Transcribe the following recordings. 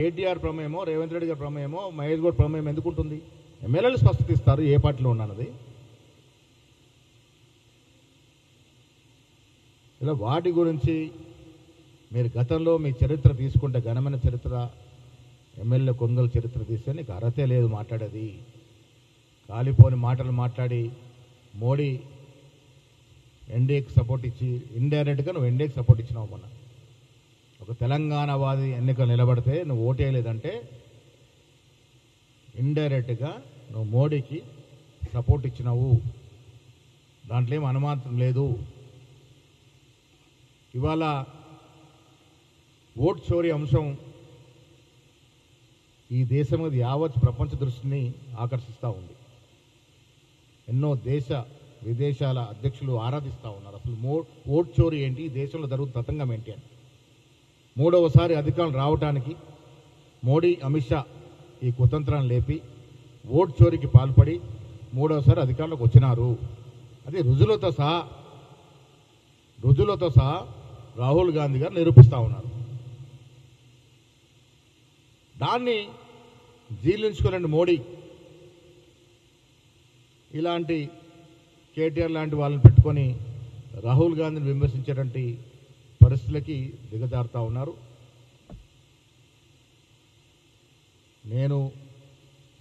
కేటీఆర్ ప్రమేయమో రేవంత్ రెడ్డి గారి ప్రమేయమో మహేష్ గౌడ్ ప్రమేయం ఎందుకు ఉంటుంది? ఎమ్మెల్యేలు స్పష్టత ఇస్తారు ఏ పార్టీలో ఉన్నది ఇలా వాటి గురించి మీరు గతంలో మీ చరిత్ర తీసుకుంటే ఘనమైన చరిత్ర ఎమ్మెల్యే కొంగల చరిత్ర తీస్తే నీకు అర్హతే లేదు మాట్లాడేది. కాలిపోని మాటలు మాట్లాడి మోడీ ఎన్డీఏకి సపోర్ట్ ఇచ్చి ఇండైరెక్ట్గా నువ్వు ఎన్డీఏకి సపోర్ట్ ఇచ్చినావు మొన్న. ఒక తెలంగాణవాది ఎన్నికలు నిలబడితే నువ్వు ఓటేయలేదంటే ఇండైరెక్ట్గా నువ్వు మోడీకి సపోర్ట్ ఇచ్చినావు. దాంట్లో ఏం అనుమానం లేదు. ఇవాళ ఓట్ చోరీ అంశం ఈ దేశం మీద యావత్ ప్రపంచ దృష్టిని ఆకర్షిస్తూ ఉంది. ఎన్నో దేశ విదేశాల అధ్యక్షులు ఆరాధిస్తూ ఉన్నారు. అసలు మో ఓట్ చోరీ ఏంటి? ఈ దేశంలో జరుగుతున్న తతంగం ఏంటి అని. మూడవసారి అధికారం రావడానికి మోడీ అమిత్ షా ఈ కుతంత్రాన్ని లేపి ఓట్ చోరీకి పాల్పడి మూడవసారి అధికారంలోకి వచ్చినారు. అది రుజులతో సహా రుజులతో సహా రాహుల్ గాంధీ గారు నిరూపిస్తూ ఉన్నారు. దాన్ని జీర్ణించుకోలేండి మోడీ ఇలాంటి కేటీఆర్ లాంటి వాళ్ళని పెట్టుకొని రాహుల్ గాంధీని విమర్శించేటువంటి పరిస్థితులకి దిగజారుతా ఉన్నారు. నేను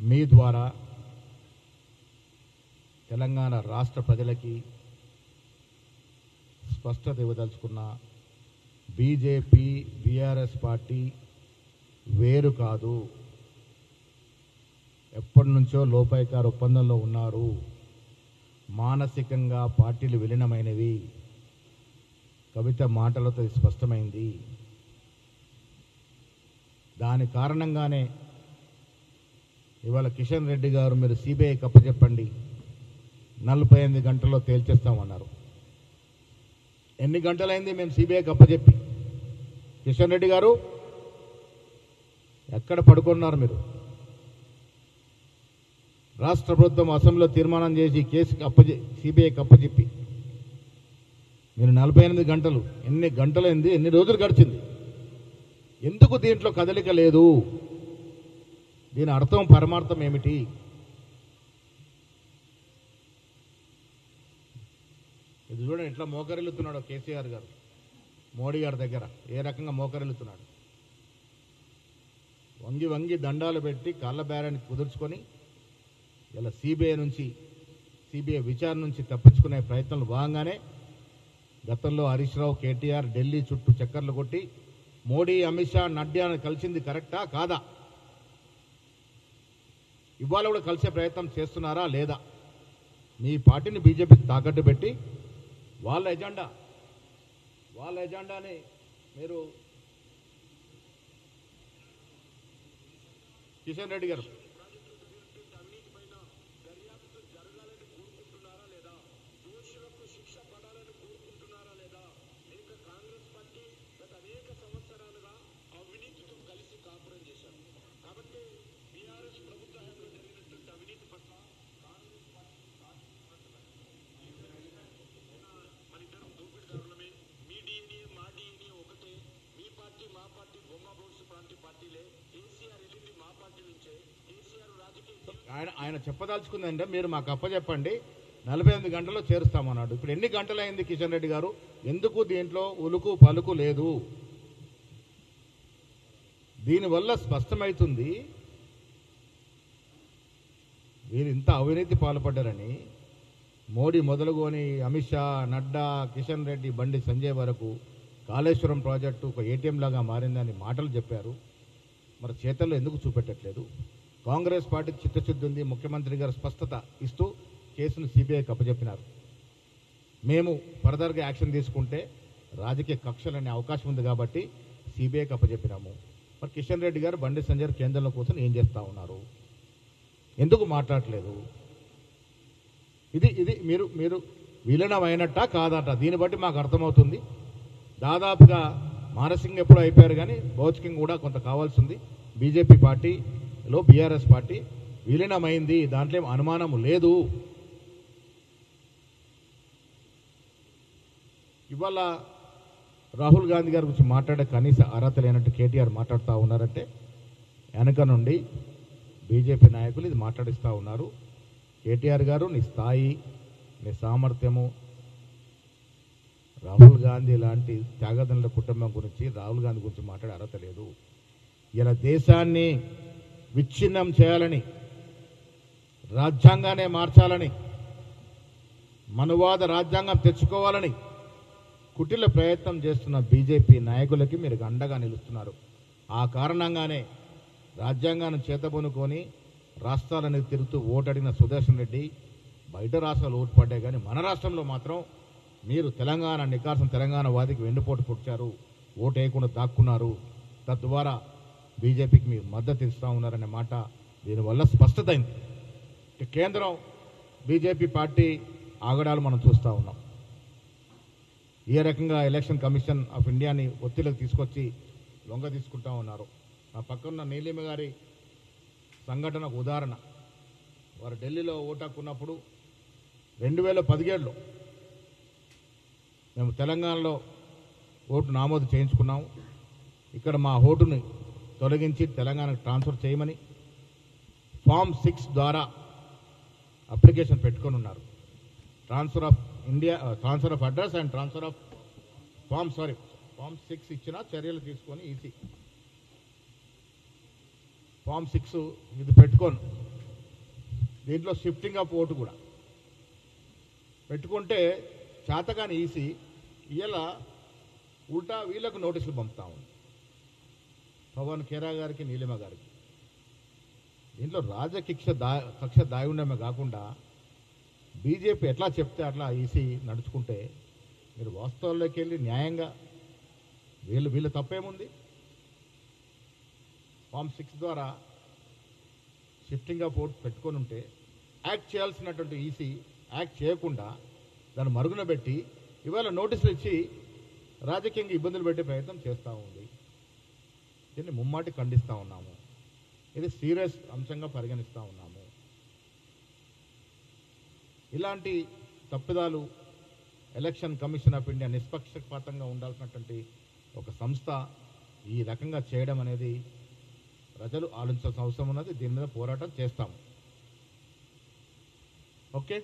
మీ ద్వారా తెలంగాణ రాష్ట్ర ప్రజలకి స్పష్టత ఇవ్వదలుచుకున్న బీజేపీ బీఆర్ఎస్ పార్టీ వేరు కాదు. ఎప్పటి నుంచో లోపాయికారు ఒప్పందంలో ఉన్నారు. మానసికంగా పార్టీలు విలీనమైనవి. కవిత మాటలతో స్పష్టమైంది. దాని కారణంగానే ఇవాళ కిషన్ రెడ్డి గారు మీరు సిబిఐ కప్పచెప్పండి నలభై ఎనిమిది గంటల్లో తేల్చేస్తామన్నారు. ఎన్ని గంటలైంది మేము సిబిఐ కప్పచెప్పి కిషన్ రెడ్డి గారు ఎక్కడ పడుకున్నారు మీరు? రాష్ట్ర ప్రభుత్వం అసెంబ్లీలో తీర్మానం చేసి కేసుకి అప్పజె సిబిఐకి అప్పచెప్పి. నేను నలభై ఎనిమిది గంటలు ఎన్ని గంటలైంది ఎన్ని రోజులు గడిచింది? ఎందుకు దీంట్లో కదలిక లేదు? దీని అర్థం పరమార్థం ఏమిటి? ఇది చూడండి ఎట్లా మోకరిల్లుతున్నాడు కేసీఆర్ గారు. మోడీ గారి దగ్గర ఏ రకంగా మోకరిల్లుతున్నాడు? వంగి వంగి దండాలు పెట్టి కళ్ళ బేరాన్ని కుదుర్చుకొని ఇలా సిబిఐ నుంచి సిబిఐ విచారణ నుంచి తప్పించుకునే ప్రయత్నాలు భాగంగానే గతంలో హరీష్ రావు కేటీఆర్ ఢిల్లీ చుట్టూ చక్కర్లు కొట్టి మోడీ అమిత్ షా నడ్డాను కలిసింది కరెక్టా? కాదా? ఇవాళ కూడా కలిసే ప్రయత్నం చేస్తున్నారా లేదా? మీ పార్టీని బీజేపీకి తాకట్టు పెట్టి వాళ్ళ ఎజెండా వాళ్ళ ఎజెండాని మీరు కిషన్ రెడ్డి గారు ఆయన ఆయన చెప్పదలుచుకుందంటే మీరు మాకు అప్పచెప్పండి నలభై ఎనిమిది గంటల్లో చేరుస్తామన్నాడు. ఇప్పుడు ఎన్ని గంటలైంది కిషన్ రెడ్డి గారు? ఎందుకు దీంట్లో ఉలుకు పలుకు లేదు? దీనివల్ల స్పష్టమవుతుంది వీరు ఇంత అవినీతి పాల్పడ్డారని మోడీ మొదలుగొని అమిత్ షా నడ్డా కిషన్ రెడ్డి బండి సంజయ్ వరకు కాళేశ్వరం ప్రాజెక్టు ఒక ఏటీఎం లాగా మారిందని మాటలు చెప్పారు. మరి చేతల్లో ఎందుకు చూపెట్టట్లేదు? కాంగ్రెస్ పార్టీకి చిత్తశుద్ధి ఉంది ముఖ్యమంత్రి గారు స్పష్టత ఇస్తూ కేసును సిబిఐకి అప్పచెప్పినారు మేము ఫర్దర్గా యాక్షన్ తీసుకుంటే రాజకీయ కక్షలనే అవకాశం ఉంది కాబట్టి సిబిఐకి అప్పచెప్పినాము మరి కిషన్ రెడ్డి గారు బండి సంజయ్ కేంద్రంలో కోసం ఏం చేస్తూ ఉన్నారు? ఎందుకు మాట్లాడట్లేదు? ఇది ఇది మీరు మీరు విలీనం అయినట్టా కాదట? దీన్ని బట్టి మాకు అర్థమవుతుంది. దాదాపుగా మానసింగ్ ఎప్పుడో అయిపోయారు కానీ భౌతికంగా కూడా కొంత కావాల్సి ఉంది బీజేపీ పార్టీలో బీఆర్ఎస్ పార్టీ. విలీనమైంది దాంట్లో ఏం అనుమానం లేదు. ఇవాళ రాహుల్ గాంధీ గారి గురించి మాట్లాడే కనీస అర్హత లేనట్టు కేటీఆర్ మాట్లాడుతూ ఉన్నారంటే వెనక నుండి బీజేపీ నాయకులు ఇది మాట్లాడిస్తూ ఉన్నారు. కేటీఆర్ గారు నీ స్థాయి నీ సామర్థ్యము రాహుల్ గాంధీ లాంటి త్యాగదనుల కుటుంబం గురించి రాహుల్ గాంధీ గురించి మాట్లాడే అర్హత లేదు ఇలా దేశాన్ని విచ్ఛిన్నం చేయాలని రాజ్యాంగానే మార్చాలని మనువాద రాజ్యాంగం తెచ్చుకోవాలని కుటిల ప్రయత్నం చేస్తున్న బీజేపీ నాయకులకి మీరు అండగా నిలుస్తున్నారు. ఆ కారణంగానే రాజ్యాంగాన్ని చేతబొనుకొని రాష్ట్రాలను తిరుగుతూ ఓటడిన సుదర్శన్ రెడ్డి బయట రాష్ట్రాలు ఓటు పడ్డాయి కానీ మన రాష్ట్రంలో మాత్రం మీరు తెలంగాణ నికాసం తెలంగాణ వాదికి వెన్నుపోటు పుట్టారు ఓటు వేయకుండా దాక్కున్నారు. తద్వారా బీజేపీకి మీరు మద్దతు ఇస్తూ ఉన్నారనే మాట దీనివల్ల స్పష్టత అయింది కేంద్రం బీజేపీ పార్టీ ఆగడాలు మనం చూస్తూ ఉన్నాం. ఏ రకంగా ఎలక్షన్ కమిషన్ ఆఫ్ ఇండియాని ఒత్తిడికి తీసుకొచ్చి లొంగ తీసుకుంటా ఉన్నారు. నా పక్కన నీలిమ గారి సంఘటన ఉదాహరణ. వారు ఢిల్లీలో ఓటాకున్నప్పుడు రెండు వేల పదిహేడులో మేము తెలంగాణలో ఓటు నామోదు చేయించుకున్నాం ఇక్కడ మా ఓటుని తొలగించి తెలంగాణకు ట్రాన్స్ఫర్ చేయమని ఫామ్ సిక్స్ ద్వారా అప్లికేషన్ పెట్టుకొని ఉన్నారు. Transfer of India transfer of address and transfer of form sorry form six ఇచ్చిన చర్యలు తీసుకొని ఈసీ. ఫామ్ సిక్స్ ఇది పెట్టుకోను దీంట్లో షిఫ్టింగ్ ఆఫ్ ఓటు కూడా. పెట్టుకుంటే చేతగాని ఈసీ ఇలా ఉల్టా వీళ్ళకు నోటీసులు పంపుతా ఉంది. పవన్ ఖేరా గారికి నీలిమ గారికి. దీంట్లో రాజకీక్ష దా కక్ష దాగి ఉండమే కాకుండా బీజేపీ ఎట్లా చెప్తే అట్లా ఈసీ నడుచుకుంటే మీరు వాస్తవాల్లోకి వెళ్ళి న్యాయంగా వీళ్ళు వీళ్ళు తప్పేముంది? ఫామ్ సిక్స్ ద్వారా షిఫ్టింగ్ ఆఫ్ ఓట్ పెట్టుకొని ఉంటే యాక్ట్ చేయాల్సినటువంటి ఈసీ యాక్ట్ చేయకుండా దాన్ని మరుగున పెట్టి ఇవాళ నోటీసులు ఇచ్చి రాజకీయంగా ఇబ్బందులు పెట్టే ప్రయత్నం చేస్తూ ఉంది. దీన్ని ముమ్మాటి ఖండిస్తూ ఉన్నాము. ఇది సీరియస్ అంశంగా పరిగణిస్తూ ఉన్నాము. ఇలాంటి తప్పిదాలు ఎలక్షన్ కమిషన్ ఆఫ్ ఇండియా నిష్పక్షపాతంగా ఉండాల్సినటువంటి ఒక సంస్థ ఈ రకంగా చేయడం అనేది ప్రజలు ఆలోచించాల్సిన అవసరం ఉన్నది. దీని మీద పోరాటం చేస్తాము. ఓకే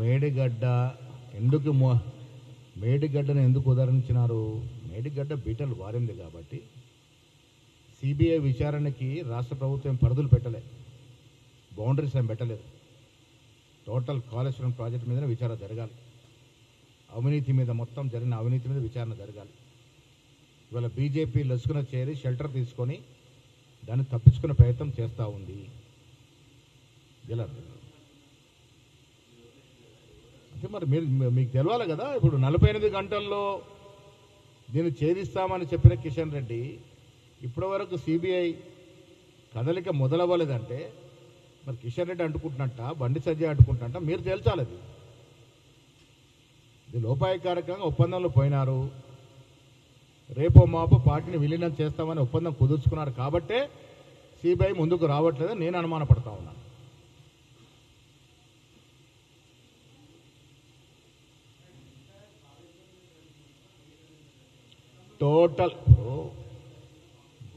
మేడి మేడిగడ్డ. ఎందుకు మేడిగడ్డను ఎందుకు ఉదహరించినారు? మేడిగడ్డ బీటలు వారింది కాబట్టి సిబిఐ విచారణకి రాష్ట్ర ప్రభుత్వం పరిధులు పెట్టలే. బౌండరీస్ ఏం పెట్టలేదు. టోటల్ కాళేశ్వరం ప్రాజెక్ట్ మీద విచారణ జరగాలి. అవినీతి మీద మొత్తం జరిగిన అవినీతి మీద విచారణ జరగాలి. ఇవాళ బీజేపీ లసుకున చేరి షెల్టర్ తీసుకొని దాన్ని తప్పించుకునే ప్రయత్నం చేస్తూ ఉంది. ఇలా మరి మీరు మీకు తెలవాలి కదా? ఇప్పుడు నలభై ఎనిమిది గంటల్లో దీన్ని ఛేదిస్తామని చెప్పిన కిషన్ రెడ్డి ఇప్పటి వరకు సిబిఐ కదలిక మొదలవ్వలేదంటే మరి కిషన్ రెడ్డి అంటుకుంటున్నట్ట బండి సంజయ్ అంటుకుంటున్నట్ట మీరు తేల్చాలి అది. ఇది లోపాయకారకంగా ఒప్పందంలో పోయినారు. రేపో మాపో పార్టీని విలీనం చేస్తామని ఒప్పందం కుదుర్చుకున్నారు కాబట్టే సిబిఐ ముందుకు రావట్లేదని నేను అనుమానపడతా ఉన్నాను టోటల్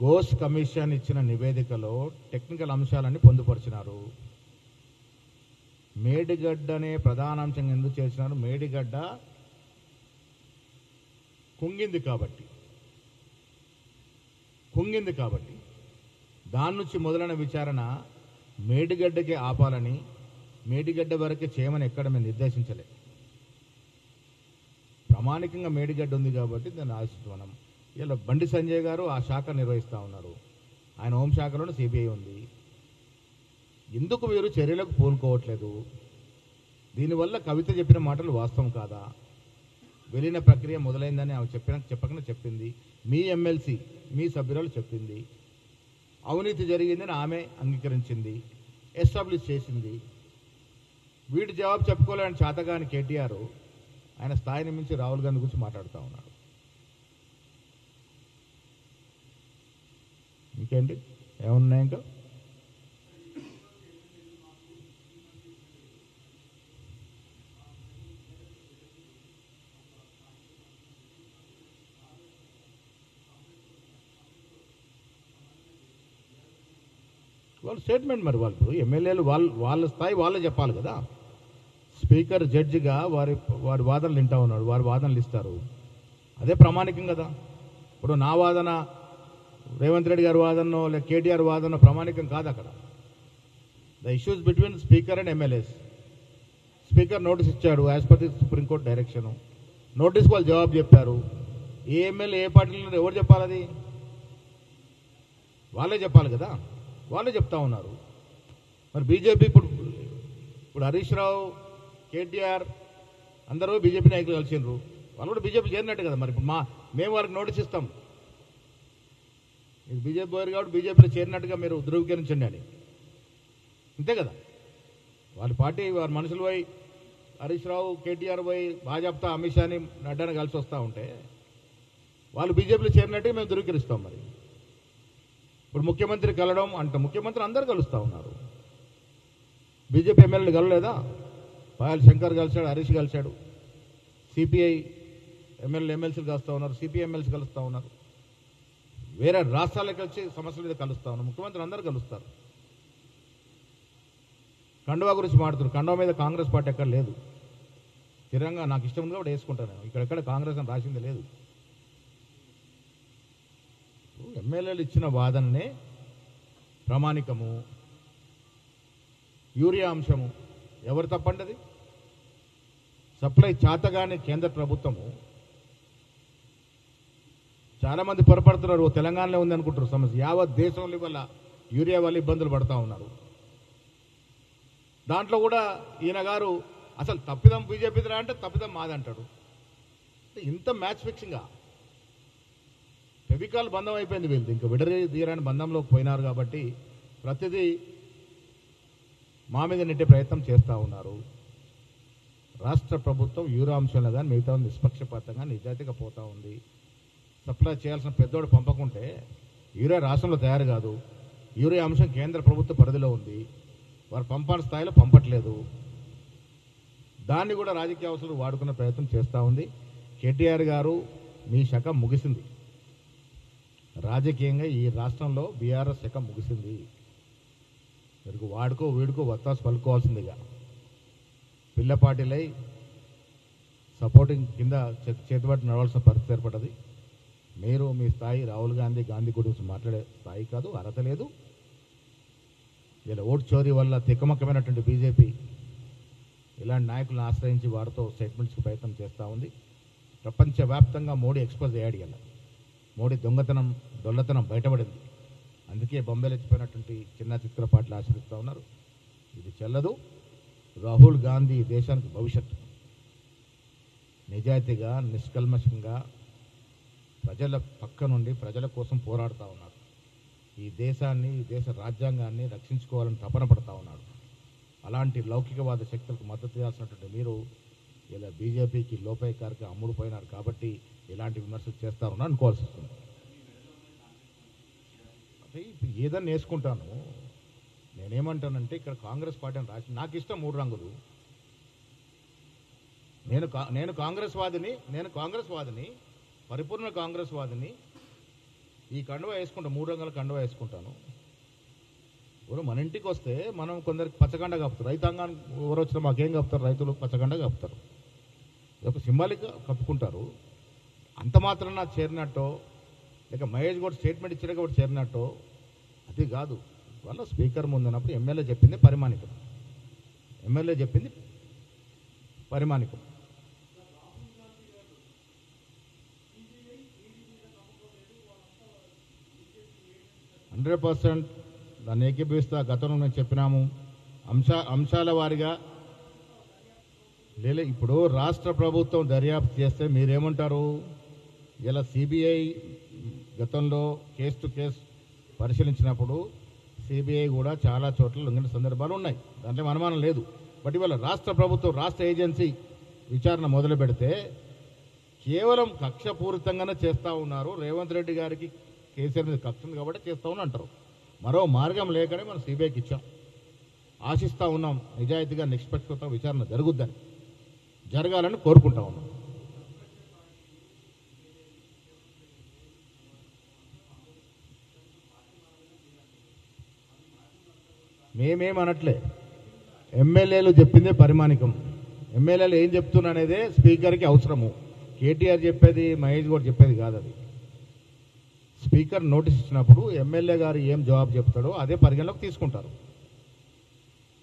గోస్ కమిషన్ ఇచ్చిన నివేదికలో టెక్నికల్ అంశాలన్నీ పొందుపరిచినారు. మేడిగడ్డనే ప్రధాన అంశంగా ఎందుకు చేసినారు? మేడిగడ్డ కుంగింది కాబట్టి. కుంగింది కాబట్టి. దాని నుంచి మొదలైన విచారణ మేడిగడ్డకి ఆపాలని మేడిగడ్డ వరకు చేయమని ఎక్కడ మేము నిర్దేశించలే. ప్రామాణికంగా మేడిగడ్డ ఉంది కాబట్టి దాన్ని ఆశిస్తున్నాం. ఇలా బండి సంజయ్ గారు ఆ శాఖ నిర్వహిస్తూ ఉన్నారు. ఆయన హోంశాఖలోనే సిబిఐ ఉంది. ఎందుకు వీరు చర్యలకు పూనుకోవట్లేదు? దీనివల్ల కవిత చెప్పిన మాటలు వాస్తవం కాదా? వెళ్ళిన ప్రక్రియ మొదలైందని ఆమె చెప్పిన చెప్పకనే చెప్పింది. మీ ఎమ్మెల్సీ మీ సభ్యురాలు చెప్పింది. అవినీతి జరిగిందని ఆమె అంగీకరించింది. ఎస్టాబ్లిష్ చేసింది. వీటి జవాబు చెప్పుకోలేని చాతగాని కేటీఆర్ ఆయన స్థాయిని మించి రాహుల్ గాంధీ గురించి మాట్లాడుతూ ఉన్నాడు. ఇంకేంటి? ఏమున్నాయి ఇంకా? వాళ్ళు స్టేట్మెంట్ మరి వాళ్ళు. ఎమ్మెల్యేలు వాళ్ళు వాళ్ళ స్థాయి వాళ్ళే చెప్పాలి కదా. స్పీకర్ జడ్జిగా వారి వారి వాదనలు వింటా ఉన్నాడు వారి వాదనలు ఇస్తారు. అదే ప్రామాణికం కదా. ఇప్పుడు నా వాదన రేవంత్ రెడ్డి గారి వాదనో లేక కేటీఆర్ వాదన ప్రామాణికం కాదు అక్కడ. The issues between speaker and MLAs speaker notice ఇచ్చాడు as per the Supreme Court direction notice వాళ్ళు జవాబు చెప్పారు. ఏ ఎమ్మెల్యే ఏ పార్టీలో ఎవరు చెప్పాలి అది? వాళ్ళే చెప్పాలి కదా. వాళ్ళే చెప్తా ఉన్నారు. మరి బీజేపీ ఇప్పుడు ఇప్పుడు హరీష్ రావు కేటీఆర్ అందరూ బీజేపీ నాయకులు కలిసిండ్రు. వాళ్ళు కూడా బీజేపీ చేరినట్టు కదా మరి. ఇప్పుడు మా మేము వాళ్ళకి నోటీస్ ఇస్తాం. మీరు బీజేపీ పోయారు కాబట్టి బీజేపీలో చేరినట్టుగా మీరు ధృవీకరించండి అని. అంతే కదా? వాళ్ళ పార్టీ వారి మనుషులు పోయి హరీష్ రావు కేటీఆర్ పోయి భాజపా అమిత్ షాని నడ్డాని కలిసి వస్తూ ఉంటే వాళ్ళు బీజేపీలో చేరినట్టుగా మేము ధృవీకరిస్తాం మరి. ఇప్పుడు ముఖ్యమంత్రి కలవడం అంటే ముఖ్యమంత్రి అందరు కలుస్తూ ఉన్నారు. బీజేపీ ఎమ్మెల్యేలు కలలేదా? పాయల్ శంకర్ కలిశాడు హరీష్ కలిశాడు. సిపిఐ ఎమ్మెల్యే ఎమ్మెల్సీలు కలుస్తూ ఉన్నారు సిపిఐ ఎమ్మెల్సీ కలుస్తూ ఉన్నారు. వేరే రాష్ట్రాలకు వచ్చి సమస్యల మీద కలుస్తూ ఉన్నారు. ముఖ్యమంత్రి అందరూ కలుస్తారు. కండువా గురించి మాడుతున్నారు కండువా మీద కాంగ్రెస్ పార్టీ ఎక్కడ లేదు. స్థిరంగా నాకు ఇష్టం ఉంది కూడా వేసుకుంటాను ఇక్కడెక్కడ కాంగ్రెస్ అని రాసింది లేదు. ఎమ్మెల్యేలు ఇచ్చిన వాదననే ప్రామాణికము యూరియా అంశము. ఎవరు తప్పండది? సప్లై చేతగానే కేంద్ర ప్రభుత్వము. చాలా మంది పొరపడుతున్నారు ఓ తెలంగాణలో ఉంది అనుకుంటారు సమస్య. యావత్ దేశంలో వల్ల యూరియా వల్ల ఇబ్బందులు పడతా ఉన్నారు. దాంట్లో కూడా ఈయన గారు అసలు తప్పిదం బీజేపీదిరా అంటే తప్పిదం మాదంటాడు. ఇంత మ్యాచ్ ఫిక్సింగా. ఫెవికాల్ బంధం అయిపోయింది వీళ్ళు ఇంకా విడరీ తీరాని బంధంలోకి పోయినారు కాబట్టి ప్రతిదీ మా మీద నెట్టే ప్రయత్నం చేస్తూ ఉన్నారు. రాష్ట్ర ప్రభుత్వం యూరాంశంలో కానీ మిగతా నిష్పక్షపాతంగా నిజాయితీగా పోతా ఉంది. సప్లై చేయాల్సిన పెద్దోడు పంపకుంటే యూరియా రాష్ట్రంలో తయారు కాదు. యూరియా అంశం కేంద్ర ప్రభుత్వ పరిధిలో ఉంది. వారు పంపాల్సిన స్థాయిలో పంపట్లేదు. దాన్ని కూడా రాజకీయ అవసరాలు వాడుకునే ప్రయత్నం చేస్తూ ఉంది. కేటీఆర్ గారు మీ శకం ముగిసింది. రాజకీయంగా ఈ రాష్ట్రంలో బీఆర్ఎస్ శకం ముగిసింది. మీరు వాడుకో వీడుకో వత్తాసు పలుకోవాల్సిందిగా పిల్లపాటిలై సపోర్టింగ్ కింద చే- చేతిబట్టి నడవాల్సిన పరిస్థితి ఏర్పడ్డది. మీరు మీ స్థాయి రాహుల్ గాంధీ గాంధీ గురించి మాట్లాడే స్థాయి కాదు అర్హత లేదు. ఇలా ఓటు చోరీ వల్ల తిక్కమక్కమైనటువంటి బీజేపీ ఇలాంటి నాయకులను ఆశ్రయించి వారితో స్టేట్మెంట్స్కి ప్రయత్నం చేస్తూ ఉంది. ప్రపంచవ్యాప్తంగా మోడీ ఎక్స్పోజ్ అయ్యాడు ఇలా మోడీ దొంగతనం దొల్లతనం బయటపడింది. అందుకే బొంబేలో చెప్పినటువంటి చిన్న చిత్రపాట్లు ఆశ్రయిస్తూ ఉన్నారు. ఇది చెల్లదు. రాహుల్ గాంధీ ఈ దేశానికి భవిష్యత్తు. నిజాయితీగా నిష్కల్మషంగా ప్రజల పక్క నుండి ప్రజల కోసం పోరాడుతూ ఉన్నారు. ఈ దేశాన్ని ఈ దేశ రాజ్యాంగాన్ని రక్షించుకోవాలని తపన పడతా ఉన్నాడు అలాంటి లౌకికవాద శక్తులకు మద్దతు చేయాల్సినటువంటి మీరు ఇలా బీజేపీకి లోపాయకారికి అమ్ముడుపోయినారు కాబట్టి ఇలాంటి విమర్శలు చేస్తారని అనుకోవాల్సి వస్తుంది. అంటే ఇప్పుడు ఏదన్నా వేసుకుంటాను. నేనేమంటానంటే ఇక్కడ కాంగ్రెస్ పార్టీ అని రాసి నాకు ఇష్టం మూడు రంగులు. నేను కా- నేను కాంగ్రెస్ వాదిని నేను కాంగ్రెస్ వాదిని పరిపూర్ణ కాంగ్రెస్ వాదిని ఈ కండువ వేసుకుంటాను మూడు రంగుల కండువ వేసుకుంటాను. ఎవరు మన ఇంటికి వస్తే మనం కొందరికి పచ్చగండ కప్పుతారు. రైతాంగానికి ఎవరు వచ్చినా మాకేం కప్పుతారు? రైతులు పచ్చగండ కప్పుతారు. ఒక సింబాలిక్ కప్పుకుంటారు. అంత మాత్రం నాకు చేరినట్టో లేక మహేష్ కూడా స్టేట్మెంట్ ఇచ్చాక కూడా చేరినట్టు అది కాదు. వాళ్ళ స్పీకర్ ముందున్నప్పుడు ఎమ్మెల్యే చెప్పింది పరిమాణికం ఎమ్మెల్యే చెప్పింది పరిమాణికం హండ్రెడ్ పర్సెంట్ దాన్ని ఏకీభవిస్తా గతంలో మేము చెప్పినాము. అంశ అంశాల వారిగా లేలే ఇప్పుడు రాష్ట్ర ప్రభుత్వం దర్యాప్తు చేస్తే మీరేమంటారు? ఇలా సిబిఐ గతంలో కేసు టు కేసు పరిశీలించినప్పుడు సిబిఐ కూడా చాలా చోట్ల లొంగిన సందర్భాలు ఉన్నాయి. దాంట్లో అనుమానం లేదు. బట్ ఇవాళ రాష్ట్ర ప్రభుత్వం రాష్ట్ర ఏజెన్సీ విచారణ మొదలు పెడితే కేవలం కక్షపూరితంగానే చేస్తూ ఉన్నారు. రేవంత్ రెడ్డి గారికి కేసీఆర్ మీద కక్ష ఉంది కాబట్టి చేస్తూ ఉన్నా అంటారు. మరో మార్గం లేకనే మనం సిబిఐకి ఇచ్చాం. ఆశిస్తూ ఉన్నాం. నిజాయితీగా నిష్పక్షత విచారణ జరుగుద్దని. జరగాలని కోరుకుంటా ఉన్నాం. మేమేమనట్లే. ఎమ్మెల్యేలు చెప్పిందే పరిమాణికం. ఎమ్మెల్యేలు ఏం చెప్తున్నానేదే స్పీకర్కి అవసరము. కేటీఆర్ చెప్పేది మహేష్ గౌడ్ చెప్పేది కాదు అది స్పీకర్ నోటీస్ ఇచ్చినప్పుడు ఎమ్మెల్యే గారు ఏం జవాబు చెప్తాడో అదే పరిగణలోకి తీసుకుంటారు.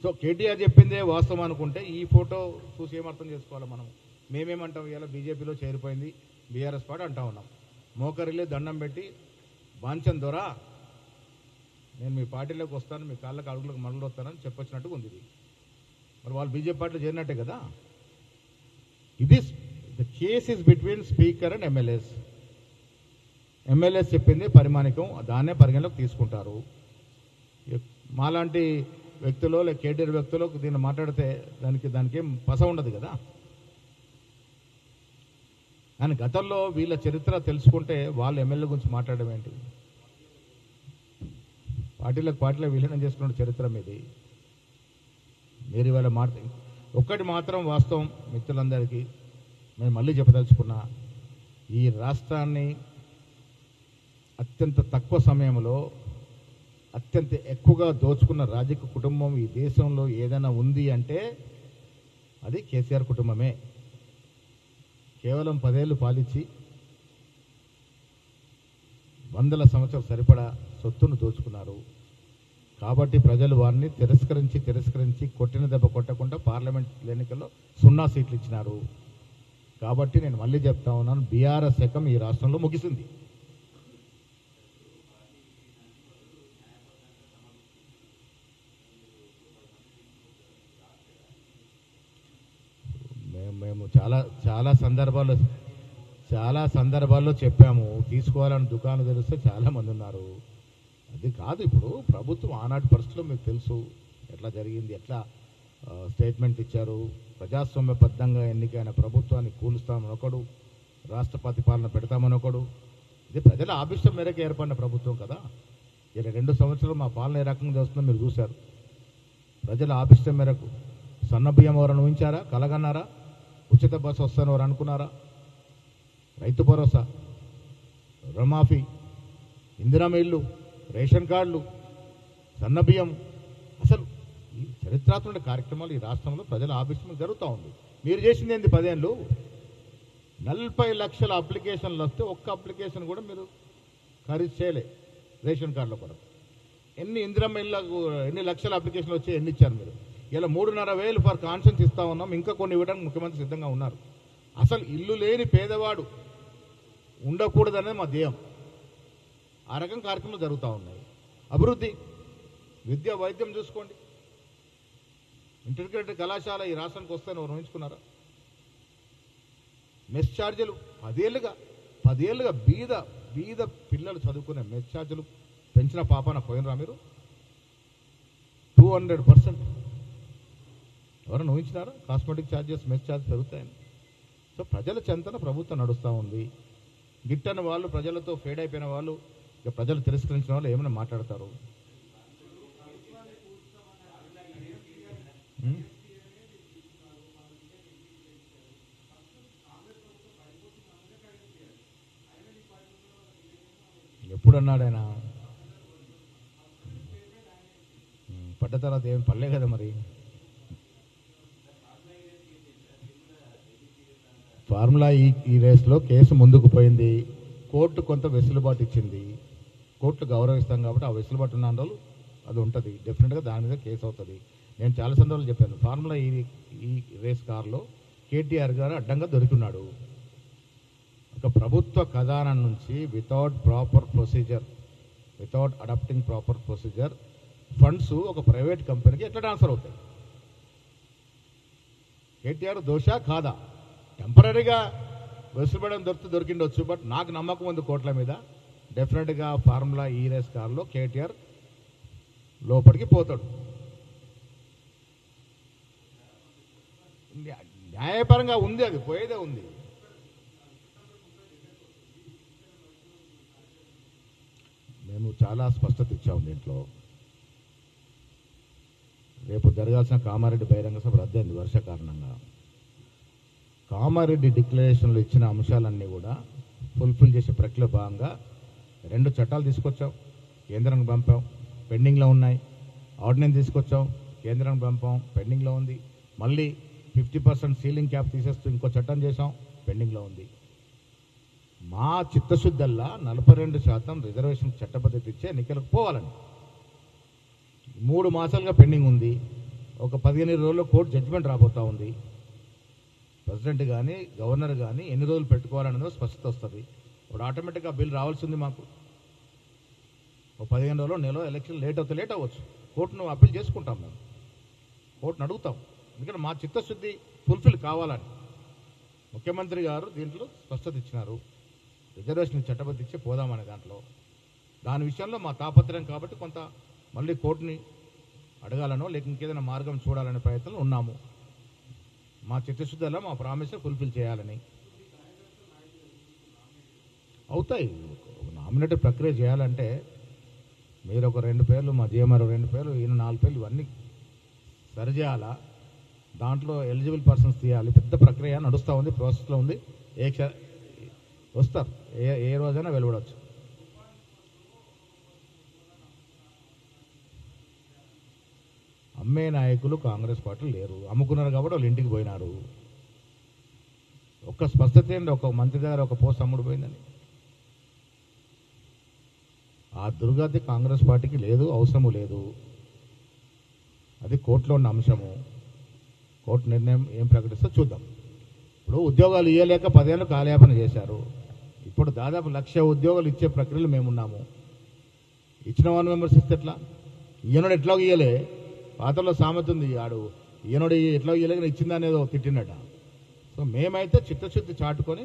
సో కేటీఆర్ చెప్పిందే వాస్తవం అనుకుంటే ఈ ఫోటో చూసి ఏం అర్థం చేసుకోవాలి మనం మేమేమంటాం ఇలా బీజేపీలో చేరిపోయింది బీఆర్ఎస్ పార్టీ అంటా ఉన్నాం. మోకరిలే దండం పెట్టి బాంచన్ దొరా నేను మీ పార్టీలోకి వస్తాను మీ కాళ్ళకి అడుగులకు మరలు వస్తానని చెప్పొచ్చినట్టుగా ఉంది ఇది. మరి వాళ్ళు బీజేపీ పార్టీలో చేరినట్టే కదా? ఇది the case is between speaker and MLAs MLAs చెప్పింది పరిమాణికం దాన్నే పరిగణలోకి తీసుకుంటారు. మాలాంటి వ్యక్తులు లేక కేటీఆర్ వ్యక్తులు దీన్ని మాట్లాడితే దానికి దానికి ఏం పస ఉండదు కదా? కానీ గతంలో వీళ్ళ చరిత్ర తెలుసుకుంటే వాళ్ళు ఎమ్మెల్యే గురించి మాట్లాడడం ఏంటి? పార్టీలకు పార్టీలో విలీనం చేసుకున్న చరిత్ర మీది మీరు ఇవాళ మాట ఒక్కటి మాత్రం వాస్తవం మిత్రులందరికీ నేను మళ్ళీ చెప్పదలుచుకున్నా ఈ రాష్ట్రాన్ని అత్యంత తక్కువ సమయంలో అత్యంత ఎక్కువగా దోచుకున్న రాజకీయ కుటుంబం ఈ దేశంలో ఏదైనా ఉంది అంటే అది కేసీఆర్ కుటుంబమే. కేవలం పదేళ్ళు పాలించి వందల సంవత్సరాలు సరిపడా సొత్తును దోచుకున్నారు. కాబట్టి ప్రజలు వారిని తిరస్కరించి తిరస్కరించి కొట్టిన దెబ్బ కొట్టకుండా పార్లమెంట్ ఎన్నికల్లో సున్నా సీట్లు ఇచ్చినారు. కాబట్టి నేను మళ్ళీ చెప్తా ఉన్నాను బీఆర్ఎస్ శకం ఈ రాష్ట్రంలో ముగిసింది. మేము మేము చాలా చాలా సందర్భాల్లో చాలా సందర్భాల్లో చెప్పాము తీసుకోవాలని దుకాణం తెలిస్తే చాలామంది ఉన్నారు. అది కాదు ఇప్పుడు ప్రభుత్వం ఆనాటి పరిస్థితుల్లో మీకు తెలుసు ఎట్లా జరిగింది ఎట్లా స్టేట్మెంట్ ఇచ్చారు. ప్రజాస్వామ్యబద్ధంగా ఎన్నికైన ప్రభుత్వాన్ని కూలుస్తామని ఒకడు రాష్ట్రపతి పాలన పెడతామని ఒకడు. ఇది ప్రజల ఆభిష్టం మేరకు ఏర్పడిన ప్రభుత్వం కదా. ఇలా రెండు సంవత్సరాలు మా పాలన ఏ రకంగా చేస్తుందో మీరు చూశారు. ప్రజల ఆభిష్టం మేరకు సన్న బియ్యం ఎవరైనా ఊహించారా కలగన్నారా? ఉచిత బస్సు వస్తాను ఎవరు అనుకున్నారా? రైతు భరోసా రుణమాఫీ ఇందిరామ ఇల్లు రేషన్ కార్డులు సన్న బియ్యం. అసలు ఈ చరిత్రాత్మక కార్యక్రమాలు ఈ రాష్ట్రంలో ప్రజల ఆభిష్టం జరుగుతూ ఉంది. మీరు చేసింది ఏంది పదేళ్ళు? నలభై లక్షల అప్లికేషన్లు వస్తే ఒక్క అప్లికేషన్ కూడా మీరు ఖరీదు చేయలే రేషన్ కార్డులో కూడా ఎన్ని ఇందిరమ్మ ఇళ్ళకు ఎన్ని లక్షల అప్లికేషన్లు వచ్చి ఎన్ని ఇచ్చారు మీరు? ఇలా మూడున్నర వేలు ఫర్ కాన్షన్స్ ఇస్తా ఉన్నాం. ఇంకా కొన్ని ఇవ్వడానికి ముఖ్యమంత్రి సిద్ధంగా ఉన్నారు. అసలు ఇల్లు లేని పేదవాడు ఉండకూడదనేది మా ధ్యేయం. ఆ రకం కార్యక్రమాలు జరుగుతూ ఉన్నాయి. అభివృద్ధి విద్య వైద్యం చూసుకోండి. ఇంటర్గ్రేటెడ్ కళాశాల ఈ రాష్ట్రానికి వస్తాయని ఎవరు మెస్ ఛార్జీలు పదేళ్ళుగా పదేళ్ళుగా బీద బీద పిల్లలు చదువుకునే మెస్ ఛార్జీలు పెంచిన పాపాన పోయినరా మీరు? Two hundred percent. ఎవరైనా ఊహించినారా? కాస్మెటిక్ ఛార్జెస్ మెస్ ఛార్జ్ పెరుగుతాయని? సో ప్రజల చెంతన ప్రభుత్వం నడుస్తూ ఉంది. గిట్టని వాళ్ళు ప్రజలతో ఫేడ్ అయిపోయిన వాళ్ళు ఇక ప్రజలు తిరస్కరించిన వాళ్ళు ఏమైనా మాట్లాడతారు? ఎప్పుడు అన్నాడు ఆయన పడ్డ తర్వాత ఏం పడలే కదా మరి. ఫార్ములా ఈ ఈ రేస్లో కేసు ముందుకు పోయింది. కోర్టు కొంత వెసులుబాటు ఇచ్చింది. కోర్టు గౌరవిస్తాం కాబట్టి ఆ వెసులుబాటు ఉన్న రోజులు అది ఉంటుంది. డెఫినెట్గా దాని మీద కేసు అవుతుంది. నేను చాలా సందర్భాలు చెప్పాను. ఫార్ములా ఈ ఈ రేస్ కార్లో కేటీఆర్ గారు అడ్డంగా దొరికినాడు. ఒక ప్రభుత్వ ఖజానా నుంచి without proper procedure without adapting proper procedure funds ఒక ప్రైవేట్ కంపెనీకి ఎట్లా ట్రాన్స్ఫర్ అవుతాయి? కేటీఆర్ దోష కాదా? టెంపరీగా వెసులుబడడం దొరికి దొరికిండొచ్చు బట్ నాకు నమ్మకం ఉంది కోట్ల మీద. డెఫినెట్గా ఫార్ములా ఈ రేస్ కార్లో కేటీఆర్ లోపలికి పోతాడు. న్యాయపరంగా ఉంది అది పోయేదే ఉంది. మేము చాలా స్పష్టత ఇచ్చాము దీంట్లో. రేపు జరగాల్సిన కామారెడ్డి బహిరంగ సభ రద్దయింది వర్ష కారణంగా. కామారెడ్డి డిక్లరేషన్లో ఇచ్చిన అంశాలన్నీ కూడా ఫుల్ఫిల్ చేసే ప్రక్రియ భాగంగా రెండు చట్టాలు తీసుకొచ్చాం కేంద్రానికి పంపాం. పెండింగ్లో ఉన్నాయి. ఆర్డినెన్స్ తీసుకొచ్చాం. కేంద్రానికి పంపాం. పెండింగ్లో ఉంది. మళ్ళీ ఫిఫ్టీ పర్సెంట్ సీలింగ్ క్యాప్ తీసేస్తూ ఇంకో చట్టం చేసాం పెండింగ్లో ఉంది. మా చిత్తశుద్ధల్లా నలభై రెండు శాతం రిజర్వేషన్ చట్టబద్ధత ఇచ్చే ఎన్నికలకు పోవాలని. మూడు మాసాలుగా పెండింగ్ ఉంది. ఒక పదిహేను రోజుల్లో కోర్టు జడ్జిమెంట్ రాబోతా ఉంది. ప్రెసిడెంట్ కానీ గవర్నర్ కానీ ఎన్ని రోజులు పెట్టుకోవాలనేది స్పష్టత వస్తుంది. ఇప్పుడు ఆటోమేటిక్గా బిల్ రావాల్సింది మాకు. ఒక పదిహేను రోజులు నెల ఎలక్షన్ లేట్ అవుతే లేట్ అవ్వచ్చు. కోర్టును అప్పీల్ చేసుకుంటాం మేము. కోర్టును అడుగుతాం. ఎందుకంటే మా చిత్తశుద్ధి ఫుల్ఫిల్ కావాలని ముఖ్యమంత్రి గారు దీంట్లో స్పష్టత ఇచ్చినారు. రిజర్వేషన్ చట్టబద్ధి ఇచ్చి పోదామనే దాంట్లో. దాని విషయంలో మా తాపత్రయం కాబట్టి కొంత మళ్ళీ కోర్టుని అడగాలనో లేక ఇంకేదైనా మార్గం చూడాలనే ప్రయత్నం ఉన్నాము. మా చిత్తశుద్ధిలో మా ప్రామిస్ ఫుల్ఫిల్ చేయాలని. అవుతాయి. నామినేట్ ప్రక్రియ చేయాలంటే మీరు ఒక రెండు పేర్లు మా జీఎంఆర్ రెండు పేర్లు ఈయన నాలుగు పేర్లు ఇవన్నీ సరిచేయాలా దాంట్లో ఎలిజిబుల్ పర్సన్స్ తీయాలి. పెద్ద ప్రక్రియ నడుస్తూ ఉంది ప్రాసెస్లో ఉంది. ఏ క్ష వస్తారు. ఏ ఏ రోజైనా వెలువడవచ్చు అమ్మే నాయకులు కాంగ్రెస్ పార్టీ లేరు. అమ్ముకున్నారు కాబట్టి వాళ్ళు ఇంటికి పోయినారు. ఒక్క స్పష్టత ఏంటి ఒక మంత్రి దగ్గర ఒక పోస్ట్ అమ్ముడిపోయిందని ఆ దుర్గతి కాంగ్రెస్ పార్టీకి లేదు అవసరము లేదు. అది కోర్టులో ఉన్న అంశము. కోర్టు నిర్ణయం ఏం ప్రకటిస్తే చూద్దాం. ఇప్పుడు ఉద్యోగాలు ఇవ్వలేక పదేళ్ళు కాలయాపన చేశారు. ఇప్పుడు దాదాపు లక్ష ఉద్యోగాలు ఇచ్చే ప్రక్రియలు మేమున్నాము ఇచ్చిన వన్ మెంబర్స్ ఇస్తే ఎట్లా? ఈయనోడు ఎట్లా ఇయ్యలే. పాత్రలో సామెత ఉంది ఆడు ఈయనడు ఎట్లా ఇయ్యలేక ఇచ్చిందనేదో తిట్టినట సో మేమైతే చిత్తశుద్ధి చాటుకొని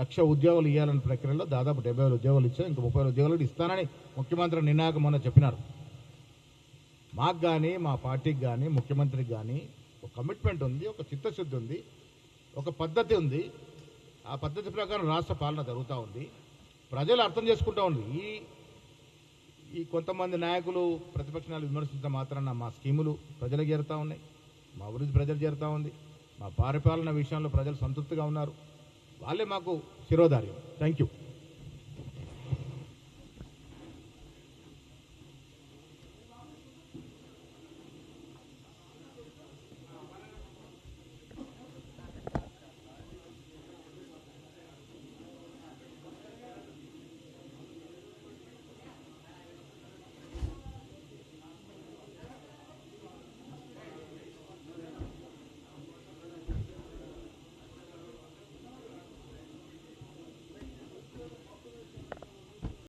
లక్ష ఉద్యోగాలు ఇవ్వాలనే ప్రక్రియలో దాదాపు డెబ్బై వేల ఉద్యోగాలు ఇచ్చాం ఇంకా ముప్పై ఉద్యోగాలు ఇస్తానని ముఖ్యమంత్రి నినాక మొన్న చెప్పినారు. మాకు కానీ మా పార్టీకి కానీ ముఖ్యమంత్రికి కానీ ఒక కమిట్మెంట్ ఉంది ఒక చిత్తశుద్ధి ఉంది ఒక పద్ధతి ఉంది. ఆ పద్ధతి ప్రకారం రాష్ట్ర పాలన జరుగుతూ ఉంది. ప్రజలు అర్థం చేసుకుంటూ ఉంది ఈ ఈ కొంతమంది నాయకులు ప్రతిపక్షాలు విమర్శించడం మాత్రాన మా స్కీములు ప్రజలకు చేరుతూ ఉన్నాయి. మా అభివృద్ధి ప్రజలు చేరుతూ ఉంది. మా పరిపాలన విషయంలో ప్రజలు సంతృప్తిగా ఉన్నారు. వాళ్ళే మాకు శిరోధార్యం. Thank you